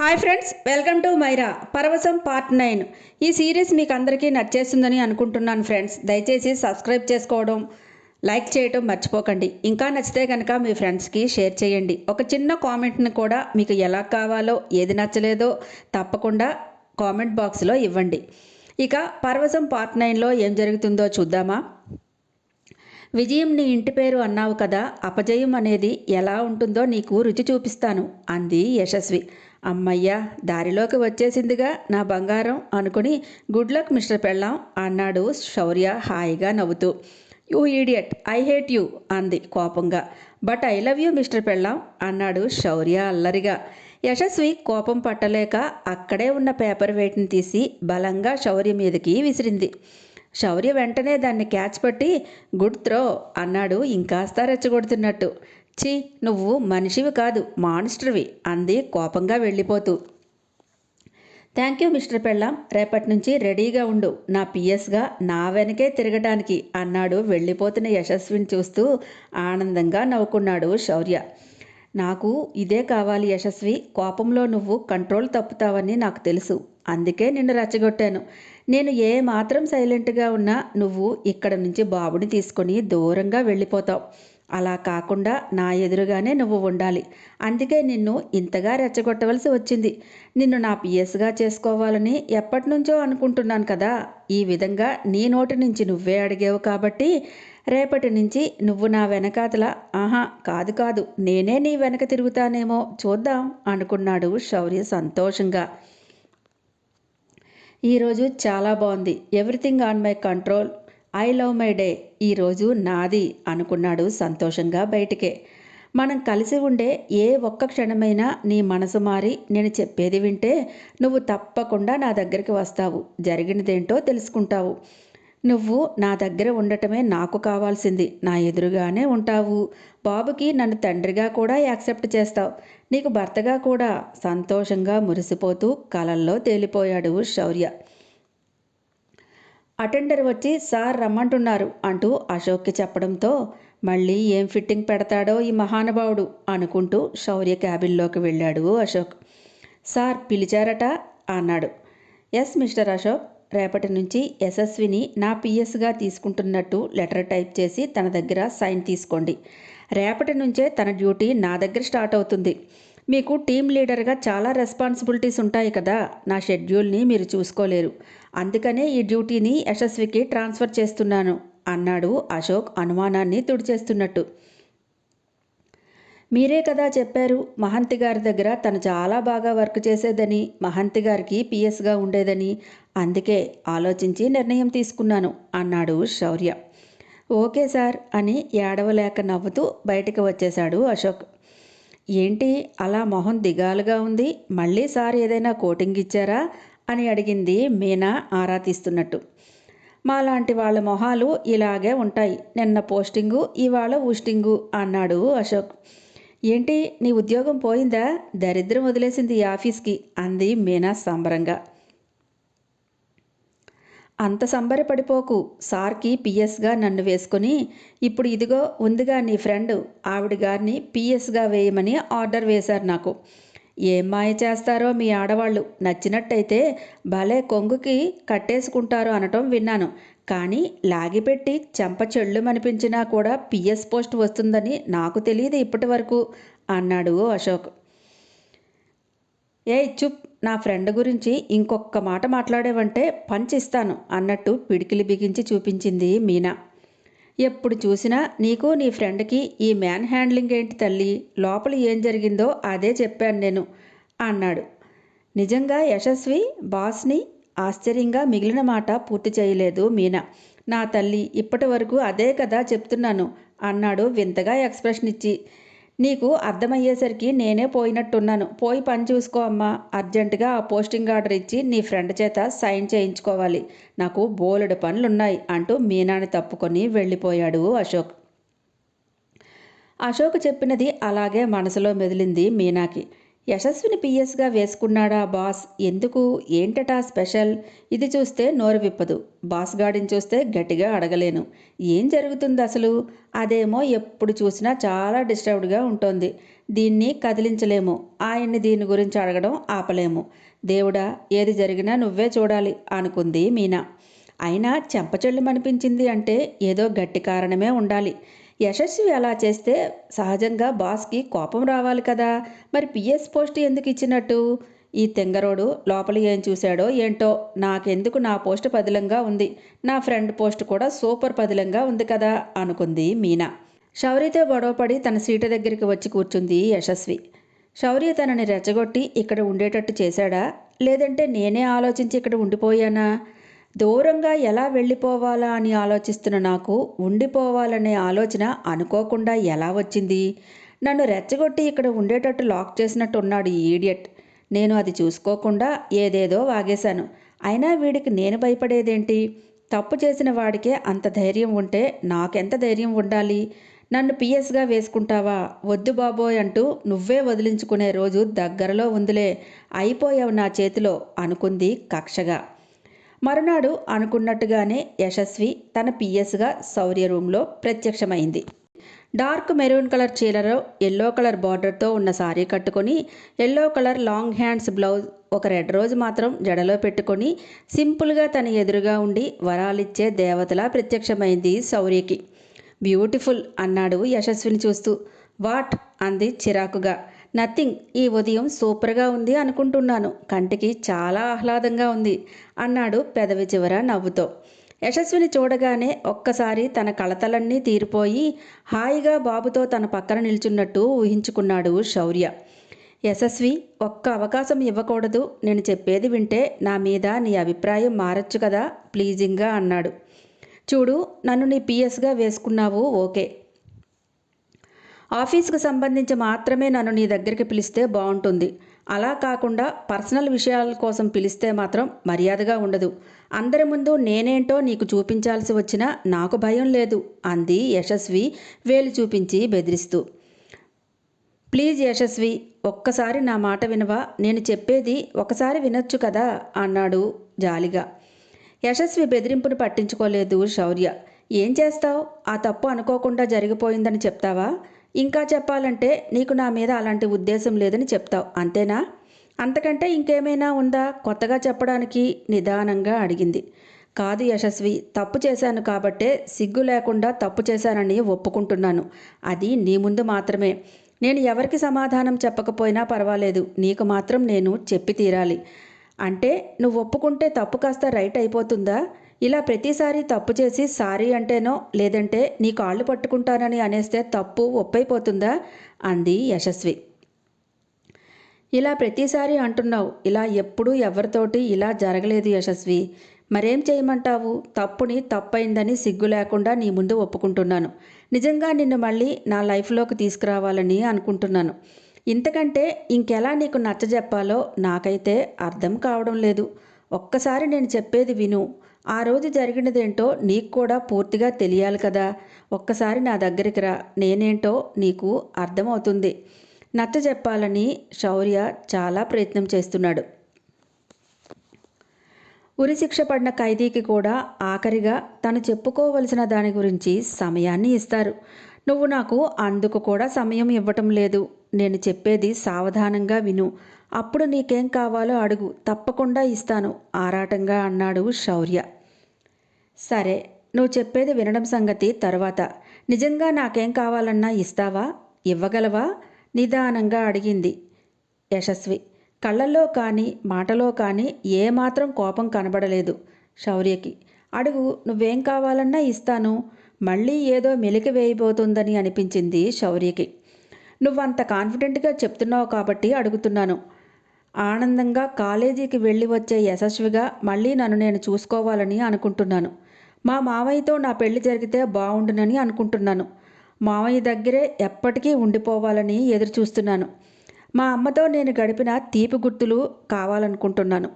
Hi friends welcome to Myra పరవశం part nine. ఈ series మీకు అందరికీ నచ్చేస్తుందని అనుకుంటున్నాను ఫ్రెండ్స్. దయచేసి సబ్స్క్రైబ్ చేసుకోవడం లైక్ చేయడం మర్చిపోకండి. ఇంకా నచ్చితే కనుక మీ ఫ్రెండ్స్కి షేర్ చేయండి. ఒక చిన్న కామెంట్ని కూడా మీకు ఎలా కావాలో ఏది నచ్చలేదో తప్పకుండా కామెంట్ బాక్స్లో ఇవ్వండి. ఇక పరవశం పార్ట్ నైన్లో ఏం జరుగుతుందో చూద్దామా? విజయం నీ ఇంటి పేరు అన్నావు కదా అపజయం అనేది ఎలా ఉంటుందో నీకు రుచి చూపిస్తాను అంది యశస్వి. అమ్మయ్యా దారిలోకి వచ్చేసిందిగా నా బంగారం అనుకుని గుడ్ లక్ మిస్టర్ పెళ్ళాం అన్నాడు శౌర్య హాయిగా నవ్వుతూ. You idiot I hate you అంది కోపంగా. But I love you mister పెళ్ళాం అన్నాడు శౌర్య అల్లరిగా. యశస్వి కోపం పట్టలేక అక్కడే ఉన్న పేపర్ వెయిట్ని తీసి బలంగా శౌర్య మీదకి విసిరింది. శౌర్య వెంటనే దాన్ని క్యాచ్ పట్టి గుడ్ త్రో అన్నాడు ఇంకాస్త రెచ్చగొడుతున్నట్టు. ఛీ నువ్వు మనిషివి కాదు మాన్స్టర్వి అంది కోపంగా వెళ్ళిపోతూ. థ్యాంక్ యూ మిస్టర్ పెళ్ళాం రేపటి నుంచి రెడీగా ఉండు నా పిఎస్గా నా వెనకే తిరగడానికి అన్నాడు వెళ్ళిపోతున్న యశస్విని చూస్తూ ఆనందంగా నవ్వుకున్నాడు శౌర్య. నాకు ఇదే కావాలి యశస్వి కోపంలో నువ్వు కంట్రోల్ తప్పుతావని నాకు తెలుసు. అందుకే నిన్ను రెచ్చగొట్టాను. నేను ఏ మాత్రం సైలెంట్గా ఉన్నా నువ్వు ఇక్కడ నుంచి బాబుని తీసుకొని దూరంగా వెళ్ళిపోతావు. అలా కాకుండా నా ఎదురుగానే నువ్వు ఉండాలి. అందుకే నిన్ను ఇంతగా రెచ్చగొట్టవలసి వచ్చింది. నిన్ను నా పిఎస్గా చేసుకోవాలని ఎప్పటి నుంచో అనుకుంటున్నాను కదా. ఈ విధంగా నీ నోటి నుంచి నువ్వే అడిగావు కాబట్టి రేపటి నుంచి నువ్వు నా వెనకాతల ఆహా కాదు కాదు నేనే నీ వెనక తిరుగుతానేమో చూద్దాం అనుకున్నాడు శౌర్య సంతోషంగా. ఈరోజు చాలా బాగుంది. Everything on my control I love my day ఈరోజు నాది అనుకున్నాడు సంతోషంగా బయటికే. మనం కలిసి ఉండే ఏ ఒక్క క్షణమైనా నీ మనసు మారి నేను చెప్పేది వింటే నువ్వు తప్పకుండా నా దగ్గరికి వస్తావు. జరిగినదేంటో తెలుసుకుంటావు. నువ్వు నా దగ్గర ఉండటమే నాకు కావాల్సింది. నా ఎదురుగానే ఉంటావు. బాబుకి నన్ను తండ్రిగా కూడా యాక్సెప్ట్ చేస్తావు. నీకు భర్తగా కూడా సంతోషంగా మురిసిపోతూ కలల్లో తేలిపోయాడు శౌర్య. అటెండర్ వచ్చి సార్ రమ్మంటున్నారు అంటూ అశోక్కి చెప్పడంతో మళ్ళీ ఏం ఫిట్టింగ్ పెడతాడో ఈ మహానుభావుడు అనుకుంటూ శౌర్య క్యాబిన్లోకి వెళ్ళాడు అశోక్. సార్ పిలిచారట అన్నాడు. Yes mister Ashok. రేపటి నుంచి యశస్విని నా పిఎస్గా తీసుకుంటున్నట్టు లెటర్ టైప్ చేసి తన దగ్గర సైన్ తీసుకోండి. రేపటి నుంచే తన డ్యూటీ నా దగ్గర స్టార్ట్ అవుతుంది. మీకు టీం లీడర్గా చాలా రెస్పాన్సిబిలిటీస్ ఉంటాయి కదా నా షెడ్యూల్ని మీరు చూసుకోలేరు. అందుకనే ఈ డ్యూటీని యశస్వికి ట్రాన్స్ఫర్ చేస్తున్నాను అన్నాడు అశోక్ అనుమానాన్ని తుడిచేస్తున్నట్టు. మీరే కదా చెప్పారు మహంతి గారి దగ్గర తను చాలా బాగా వర్క్ చేసేదని మహంతి గారికి పిఎస్గా ఉండేదని. అందుకే ఆలోచించి నిర్ణయం తీసుకున్నాను అన్నాడు శౌర్య. ఓకే సార్ అని ఏడవలేక నవ్వుతూ బయటకు వచ్చేశాడు అశోక్. ఏంటి అలా మొహం దిగాలుగా ఉంది మళ్ళీ సార్ ఏదైనా కోటింగ్ ఇచ్చారా? అని అడిగింది మీనా ఆరా తీస్తున్నట్టు. మాలాంటి వాళ్ళ మొహాలు ఇలాగే ఉంటాయి నిన్న పోస్టింగు ఇవాళ ఊస్టింగు అన్నాడు అశోక్. ఏంటి నీ ఉద్యోగం పోయిందా? దరిద్రం వదిలేసింది ఈ ఆఫీస్కి అంది మీనా సంబరంగా. అంత సంబరపడిపోకు సార్కి పిఎస్గా నన్ను వేసుకొని ఇప్పుడు ఇదిగో ఉందిగా నీ ఫ్రెండ్ ఆవిడ గారిని పిఎస్గా వేయమని ఆర్డర్ వేశారు నాకు. ఏం మాయ చేస్తారో మీ ఆడవాళ్ళు నచ్చినట్టయితే భలే కొంగుకి కట్టేసుకుంటారు అనటం విన్నాను కానీ లాగిపెట్టి చెంప చెళ్ళుమనిపించినా కూడా పిఎస్ పోస్ట్ వస్తుందని నాకు తెలియదు ఇప్పటి వరకు అన్నాడు అశోక్. ఏ చుప్ నా ఫ్రెండ్ గురించి ఇంకొక మాట మాట్లాడేవంటే పంచిస్తాను అన్నట్టు పిడికిలి బిగించి చూపించింది మీనా. ఎప్పుడు చూసినా నీకు నీ ఫ్రెండ్కి ఈ మ్యాన్ హ్యాండ్లింగ్ ఏంటి తల్లి లోపల ఏం జరిగిందో అదే చెప్పాను నేను అన్నాడు. నిజంగా యశస్వి బాస్ని ఆశ్చర్యంగా మిగిలిన మాట పూర్తి చేయలేదు మీనా. నా తల్లి ఇప్పటి వరకు అదే కదా చెప్తున్నాను అన్నాడు వింతగా ఎక్స్ప్రెషన్ ఇచ్చి. నీకు అర్థమయ్యేసరికి నేనే పోయినట్టున్నాను. పోయి పని చూసుకో అమ్మా. అర్జెంటుగా ఆ పోస్టింగ్ ఆర్డర్ ఇచ్చి నీ ఫ్రెండ్ చేత సైన్ చేయించుకోవాలి. నాకు బోలెడు పనులున్నాయి అంటూ మీనాని తప్పుకొని వెళ్ళిపోయాడు అశోక్. అశోక్ చెప్పినది అలాగే మనసులో మెదిలింది మీనాకి. యశస్విని పిఎస్గా వేసుకున్నాడా బాస్? ఎందుకు? ఏంటటా స్పెషల్? ఇది చూస్తే నోరు విప్పదు. బాస్ గాడిని చూస్తే గట్టిగా అడగలేను. ఏం జరుగుతుంది అసలు? అదేమో ఎప్పుడు చూసినా చాలా డిస్టర్బ్డ్గా ఉంటుంది. దీన్ని కదిలించలేము. ఆయన్ని దీని గురించి అడగడం ఆపలేము. దేవుడా ఏది జరిగినా నువ్వే చూడాలి అనుకుంది మీనా. అయినా చెంపచెళ్ళమనిపించింది అంటే ఏదో గట్టి కారణమే ఉండాలి. యశస్వి అలా చేస్తే సహజంగా బాస్కి కోపం రావాలి కదా? మరి పిఎస్ పోస్ట్ ఎందుకు ఇచ్చినట్టు? ఈ తెంగరోడు లోపల ఏం చూశాడో ఏంటో? నాకెందుకు నా పోస్ట్ పదిలంగా ఉంది? నా ఫ్రెండ్ పోస్ట్ కూడా సూపర్ పదిలంగా ఉంది కదా? అనుకుంది మీనా. శౌర్యతో గొడవపడి తన సీటు దగ్గరికి వచ్చి కూర్చుంది యశస్వి. శౌర్య తనని రెచ్చగొట్టి ఇక్కడ ఉండేటట్టు చేశాడా? లేదంటే నేనే ఆలోచించి ఇక్కడ ఉండిపోయానా? దూరంగా ఎలా వెళ్ళిపోవాలా అని ఆలోచిస్తున్న నాకు ఉండిపోవాలనే ఆలోచన అనుకోకుండా ఎలా వచ్చింది? నన్ను రెచ్చగొట్టి ఇక్కడ ఉండేటట్టు లాక్ చేసినట్టు ఉన్నాడు ఈ ఈడియట్. నేను అది చూసుకోకుండా ఏదేదో వాగేశాను. అయినా వీడికి నేను భయపడేదేంటి? తప్పు చేసిన వాడికే అంత ధైర్యం ఉంటే నాకెంత ధైర్యం ఉండాలి? నన్ను పిఎస్గా వేసుకుంటావా? వద్దు బాబోయ్ అంటూ నువ్వే వదిలించుకునే రోజు దగ్గరలో ఉందిలే అయిపోయావు నా చేతిలో అనుకుంది కక్షగా. మరునాడు అనుకున్నట్టుగానే యశస్వి తన పిఎస్గా శౌర్య రూమ్లో ప్రత్యక్షమైంది. డార్క్ మెరూన్ కలర్ చీరలో ఎల్లో కలర్ బార్డర్తో ఉన్న సారీ కట్టుకొని yellow colour long hands blouse ఒక రెడ్ రోజు మాత్రం జడలో పెట్టుకొని సింపుల్గా తన ఎదురుగా ఉండి వరాలిచ్చే దేవతలా ప్రత్యక్షమైంది శౌర్యకి. బ్యూటిఫుల్ అన్నాడు యశస్విని చూస్తూ. వాట్? అంది చిరాకుగా. నథింగ్ ఈ ఉదయం సూపర్గా ఉంది అనుకుంటున్నాను. కంటికి చాలా ఆహ్లాదంగా ఉంది అన్నాడు పెదవి చివర నవ్వుతో. యశస్విని చూడగానే ఒక్కసారి తన కలతలన్నీ తీరిపోయి హాయిగా బాబుతో తన పక్కన నిల్చున్నట్టు ఊహించుకున్నాడు శౌర్య. యశస్వి ఒక్క అవకాశం ఇవ్వకూడదు నేను చెప్పేది వింటే నా మీద నీ అభిప్రాయం మారచ్చు కదా ప్లీజింగ్గా అన్నాడు. చూడు నన్ను నీ పిఎస్గా వేసుకున్నావు ఓకే. ఆఫీస్కు సంబంధించి మాత్రమే నన్ను నీ దగ్గరికి పిలిస్తే బాగుంటుంది. అలా కాకుండా పర్సనల్ విషయాల కోసం పిలిస్తే మాత్రం మర్యాదగా ఉండదు. అందరి ముందు నేనేంటో నీకు చూపించాల్సి వచ్చినా నాకు భయం లేదు అంది యశస్వి వేలు చూపించి బెదిరిస్తూ. ప్లీజ్ యశస్వి ఒక్కసారి నా మాట వినవా? నేను చెప్పేది ఒకసారి వినొచ్చు కదా? అన్నాడు జాలిగా. యశస్వి బెదిరింపును పట్టించుకోలేదు శౌర్య. ఏం చేస్తావు? ఆ తప్పు అనుకోకుండా జరిగిపోయిందని చెప్తావా? ఇంకా చెప్పాలంటే నీకు నా మీద అలాంటి ఉద్దేశం లేదని చెప్తావు అంతేనా? అంతకంటే ఇంకేమైనా ఉందా? కొత్తగా చెప్పడానికి నిదానంగా అడిగింది. కాదు యశస్వి తప్పు చేశాను కాబట్టే సిగ్గు లేకుండా తప్పు చేశానని ఒప్పుకుంటున్నాను. అది నీ ముందు మాత్రమే. నేను ఎవరికి సమాధానం చెప్పకపోయినా పర్వాలేదు. నీకు మాత్రం నేను చెప్పి తీరాలి. అంటే నువ్వు ఒప్పుకుంటే తప్పు కాస్త రైట్ అయిపోతుందా? ఇలా ప్రతిసారి తప్పు చేసి సారీ అంటేనో లేదంటే నీ కాళ్ళు పట్టుకుంటానని అనేస్తే తప్పు ఒప్పైపోతుందా? అంది యశస్వి. ఇలా ప్రతిసారి అంటున్నావు ఇలా ఎప్పుడూ ఎవరితోటి ఇలా జరగలేదు యశస్వి. మరేం చేయమంటావు? తప్పుని తప్పైందని సిగ్గు లేకుండా నీ ముందు ఒప్పుకుంటున్నాను. నిజంగా నిన్ను మళ్ళీ నా లైఫ్లోకి తీసుకురావాలని అనుకుంటున్నాను. ఇంతకంటే ఇంకెలా నీకు నచ్చజెప్పాలో నాకైతే అర్థం కావడం లేదు. ఒక్కసారి నేను చెప్పేది విను. ఆ రోజు జరిగినదేంటో నీకు కూడా పూర్తిగా తెలియాలి కదా. ఒక్కసారి నా దగ్గరికి రా. నేనేంటో నీకు అర్థమవుతుంది. నచ్చ చెప్పాలని శౌర్య చాలా ప్రయత్నం చేస్తున్నాడు. ఉరిశిక్ష పడిన ఖైదీకి కూడా ఆఖరిగా తను చెప్పుకోవలసిన దాని గురించి సమయాన్ని ఇస్తారు. నువ్వు నాకు అందుకు కూడా సమయం ఇవ్వటం లేదు. నేను చెప్పేది సావధానంగా విను. అప్పుడు నీకేం కావాలో అడుగు తప్పకుండా ఇస్తాను ఆరాటంగా అన్నాడు శౌర్య. సరే నువ్వు చెప్పేది వినడం సంగతి తర్వాత. నిజంగా నాకేం కావాలన్నా ఇస్తావా? ఇవ్వగలవా? నిదానంగా అడిగింది యశస్వి. కళ్ళల్లో కానీ మాటలో కానీ ఏమాత్రం కోపం కనబడలేదు శౌర్యకి. అడుగు నువ్వేం కావాలన్నా ఇస్తాను మళ్ళీ ఏదో మెలికి వేయబోతుందని అనిపించింది శౌర్యకి. నువ్వంత కాన్ఫిడెంట్గా చెప్తున్నావు కాబట్టి అడుగుతున్నాను. ఆనందంగా కాలేజీకి వెళ్ళి వచ్చే యశస్విగా మళ్ళీ నన్ను నేను చూసుకోవాలని అనుకుంటున్నాను. మా మావయ్యతో నా పెళ్ళి జరిగితే బాగుండునని అనుకుంటున్నాను. మావయ్య దగ్గరే ఎప్పటికీ ఉండిపోవాలని ఎదురు చూస్తున్నాను మా అమ్మతో నేను గడిపిన తీపి గుర్తులు కావాలనుకుంటున్నాను.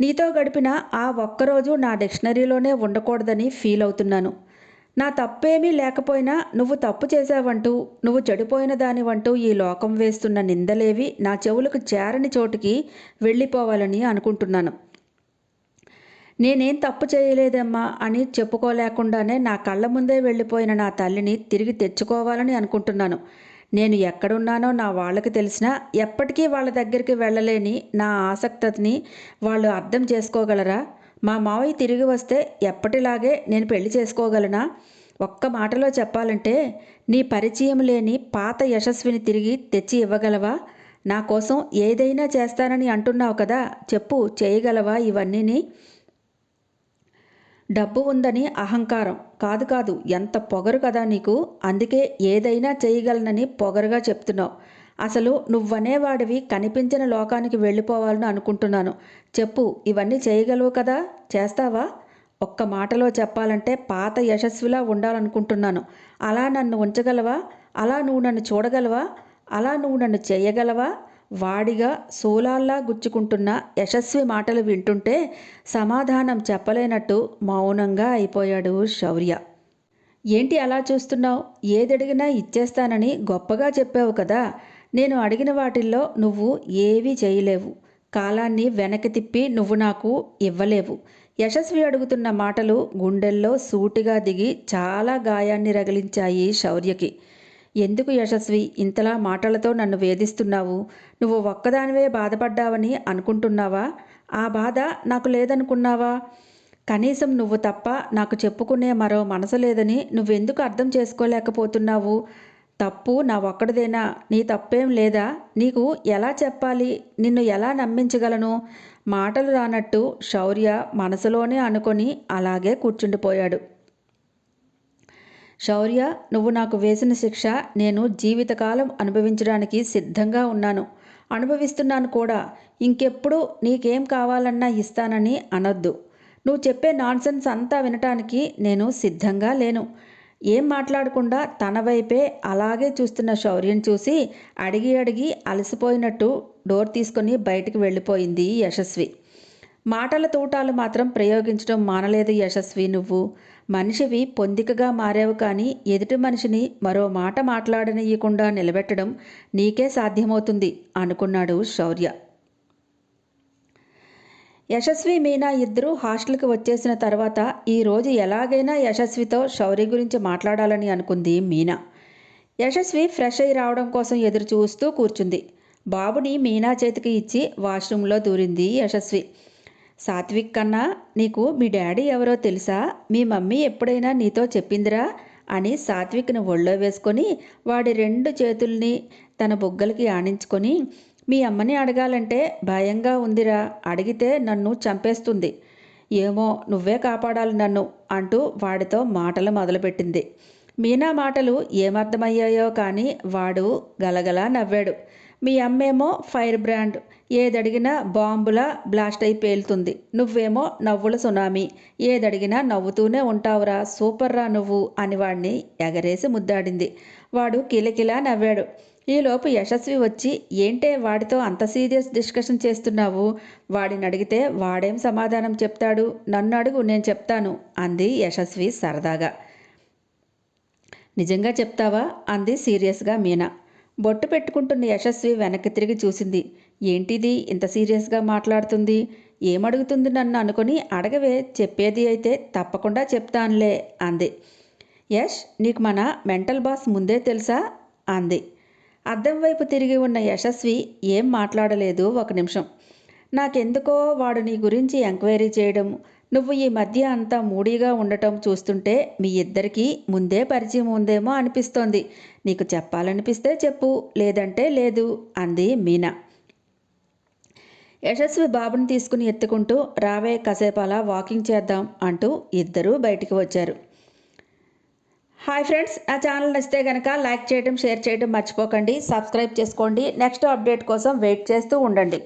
నీతో గడిపిన ఆ ఒక్కరోజు నా డిక్షనరీలోనే ఉండకూడదని ఫీల్ అవుతున్నాను నా తప్పేమీ లేకపోయినా నువ్వు తప్పు చేశావంటూ నువ్వు చెడిపోయిన దానివంటూ ఈ లోకం వేస్తున్న నిందలేవి నా చెవులకు చేరని చోటుకి వెళ్ళిపోవాలని అనుకుంటున్నాను. నేనేం తప్పు చేయలేదమ్మా అని చెప్పుకోలేకుండానే నా కళ్ళ ముందే వెళ్ళిపోయిన నా తల్లిని తిరిగి తెచ్చుకోవాలని అనుకుంటున్నాను. నేను ఎక్కడున్నానో నా వాళ్ళకి తెలిసినా ఎప్పటికీ వాళ్ళ దగ్గరికి వెళ్ళలేని నా ఆసక్తిని వాళ్ళు అర్థం చేసుకోగలరా? మా మావయ్య తిరిగి వస్తే ఎప్పటిలాగే నేను పెళ్ళి చేసుకోగలనా? ఒక్క మాటలో చెప్పాలంటే నీ పరిచయం లేని పాత యశస్విని తిరిగి తెచ్చి ఇవ్వగలవా? నా కోసం ఏదైనా చేస్తానని అంటున్నావు కదా చెప్పు చేయగలవా ఇవన్నీని? డబ్బు ఉందని అహంకారం. కాదు కాదు ఎంత పొగరు కదా నీకు? అందుకే ఏదైనా చేయగలనని పొగరుగా చెప్తున్నావు. అసలు నువ్వనేవాడివి కనిపించిన లోకానికి వెళ్ళిపోవాలని అనుకుంటున్నాను. చెప్పు ఇవన్నీ చేయగలవు కదా? చేస్తావా? ఒక్క మాటలో చెప్పాలంటే పాత యశస్విలా ఉండాలనుకుంటున్నాను. అలా నన్ను ఉంచగలవా? అలా నువ్వు నన్ను చూడగలవా? అలా నువ్వు నన్ను చేయగలవా? వాడిగా సోలాల్లా గుచ్చుకుంటున్న యశస్వి మాటలు వింటుంటే సమాధానం చెప్పలేనట్టు మౌనంగా అయిపోయాడు శౌర్య. ఏంటి అలా చూస్తున్నావు? ఏదడిగినా ఇచ్చేస్తానని గొప్పగా చెప్పావు కదా. నేను అడిగిన వాటిల్లో నువ్వు ఏవీ చేయలేవు. కాలాన్ని వెనక్కి తిప్పి నువ్వు నాకు ఇవ్వలేవు. యశస్వి అడుగుతున్న మాటలు గుండెల్లో సూటిగా దిగి చాలా గాయాన్ని రగిలించాయి శౌర్యకి. ఎందుకు యశస్వి ఇంతలా మాటలతో నన్ను వేధిస్తున్నావు? నువ్వు ఒక్కదానివే బాధపడ్డావని అనుకుంటున్నావా? ఆ బాధ నాకు లేదనుకున్నావా? కనీసం నువ్వు తప్ప నాకు చెప్పుకునే మరో మనసు లేదని నువ్వెందుకు అర్థం చేసుకోలేకపోతున్నావు? తప్పు నా ఒక్కడిదేనా నీ తప్పేం లేదా? నీకు ఎలా చెప్పాలి? నిన్ను ఎలా నమ్మించగలను? మాటలు రానట్టు శౌర్య మనసులోనే అనుకొని అలాగే కూర్చుండిపోయాడు. శౌర్య నువ్వు నాకు వేసిన శిక్ష నేను జీవితకాలం అనుభవించడానికి సిద్ధంగా ఉన్నాను. అనుభవిస్తున్నాను కూడా. ఇంకెప్పుడు నీకేం కావాలన్నా ఇస్తానని అనొద్దు. నువ్వు చెప్పే నాన్సెన్స్ అంతా వినటానికి నేను సిద్ధంగా లేను. ఏం మాట్లాడకుండా తన వైపే అలాగే చూస్తున్న శౌర్యం చూసి అడిగి అడిగి అలసిపోయినట్టు డోర్ తీసుకొని బయటికి వెళ్ళిపోయింది యశస్వి. మాటల తూటాలు మాత్రం ప్రయోగించడం మానలేదు యశస్వి నువ్వు. మనిషివి పొందికగా మారావు కానీ ఎదుటి మనిషిని మరో మాట మాట్లాడనీయకుండా నిలబెట్టడం నీకే సాధ్యమవుతుంది అనుకున్నాడు శౌర్య. యశస్వి మీనా ఇద్దరూ హాస్టల్కి వచ్చేసిన తర్వాత ఈరోజు ఎలాగైనా యశస్వితో శౌర్య గురించి మాట్లాడాలని అనుకుంది మీనా. యశస్వి ఫ్రెష్ అయి రావడం కోసం ఎదురు చూస్తూ కూర్చుంది. బాబుని మీనా చేతికి ఇచ్చి వాష్రూమ్లో దూరింది యశస్వి. సాత్విక్ కన్నా నీకు మీ డాడీ ఎవరో తెలుసా? మీ మమ్మీ ఎప్పుడైనా నీతో చెప్పిందిరా? అని సాత్విక్ను ఒళ్ళో వేసుకొని వాడి రెండు చేతుల్ని తన బొగ్గలకి ఆనించుకొని మీ అమ్మని అడగాలంటే భయంగా ఉందిరా. అడిగితే నన్ను చంపేస్తుంది. ఏమో నువ్వే కాపాడాలి నన్ను అంటూ వాడితో మాటలు మొదలుపెట్టింది. మీనా మాటలు ఏమర్థమయ్యాయో కానీ వాడు గలగలా నవ్వాడు. మీ అమ్మేమో ఫైర్ బ్రాండ్ ఏదడిగినా బాంబులా బ్లాస్ట్ అయి పేలుతుంది. నువ్వేమో నవ్వుల సునామీ ఏదడిగినా నవ్వుతూనే ఉంటావురా. సూపర్ రా నువ్వు అని వాడిని ఎగరేసి ముద్దాడింది. వాడు కిలకిలా నవ్వాడు. ఈలోపు యశస్వి వచ్చి ఏంటే వాడితో అంత సీరియస్ డిస్కషన్ చేస్తున్నావు? వాడిని అడిగితే వాడేం సమాధానం చెప్తాడు? నన్ను అడుగు నేను చెప్తాను అంది యశస్వి సరదాగా. నిజంగా చెప్తావా? అంది సీరియస్గా మీనా. బొట్టు పెట్టుకుంటున్న యశస్వి వెనక్కి తిరిగి చూసింది. ఏంటిది? ఇంత సీరియస్గా మాట్లాడుతుంది? ఏమడుగుతుంది నన్ను అనుకుని అడగవే చెప్పేది అయితే తప్పకుండా చెప్తానులే అంది. యష్ నీకు మన మెంటల్ బాస్ ముందే తెలుసా? అంది. అద్దం వైపు తిరిగి ఉన్న యశస్వి ఏం మాట్లాడలేదు ఒక నిమిషం. నాకెందుకో వాడు నీ గురించి ఎంక్వైరీ చేయడం నువ్వు ఈ మధ్య అంతా మూడీగా ఉండటం చూస్తుంటే మీ ఇద్దరికీ ముందే పరిచయం ఉందేమో అనిపిస్తోంది. నీకు చెప్పాలనిపిస్తే చెప్పు లేదంటే లేదు అంది మీనా. యశస్వి బాబుని తీసుకుని ఎత్తుకుంటూ రావే కాసేపు అలా వాకింగ్ చేద్దాం అంటూ ఇద్దరూ బయటికి వచ్చారు. హాయ్ ఫ్రెండ్స్ నా ఛానల్ నచ్చితే కనుక లైక్ చేయడం షేర్ చేయడం మర్చిపోకండి. సబ్స్క్రైబ్ చేసుకోండి. నెక్స్ట్ అప్డేట్ కోసం వెయిట్ చేస్తూ ఉండండి.